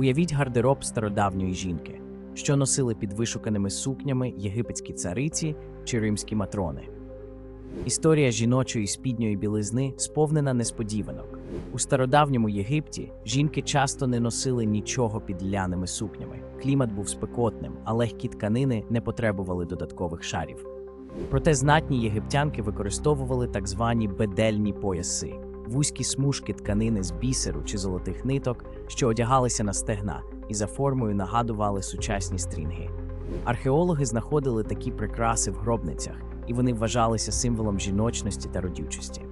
Уявіть гардероб стародавньої жінки, що носили під вишуканими сукнями єгипетські цариці чи римські матрони. Історія жіночої спідньої білизни сповнена несподіванок. У стародавньому Єгипті жінки часто не носили нічого під ляними сукнями. Клімат був спекотним, а легкі тканини не потребували додаткових шарів. Проте знатні єгиптянки використовували так звані бедельні пояси вузькі смужки тканини з бісеру чи золотих ниток, що одягалися на стегна і за формою нагадували сучасні стрінги. Археологи знаходили такі прикраси в гробницях, і вони вважалися символом жіночності та родючості.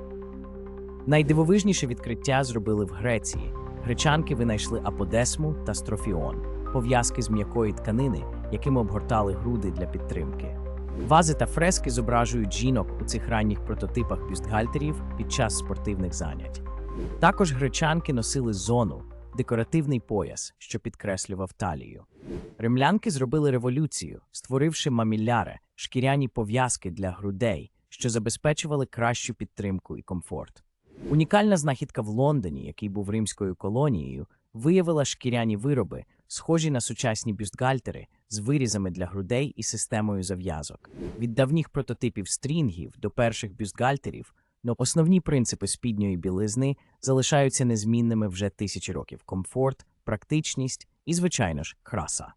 Найдивовижніше відкриття зробили в Греції. Гречанки винайшли аподесму та строфіон пов'язки з м'якої тканини, якими обгортали груди для підтримки. Вази та фрески зображують жінок у цих ранніх прототипах бюстгальтерів під час спортивних занять. Також гречанки носили зону декоративний пояс, що підкреслював талію. Римлянки зробили революцію, створивши маміляре шкіряні пов'язки для грудей, що забезпечували кращу підтримку і комфорт. Унікальна знахідка в Лондоні, який був римською колонією, виявила шкіряні вироби, схожі на сучасні бюстгальтери з вирізами для грудей і системою зав'язок. Від давніх прототипів стрінгів до перших бюстгальтерів, но основні принципи спідньої білизни залишаються незмінними вже тисячі років: комфорт, практичність і, звичайно ж, краса.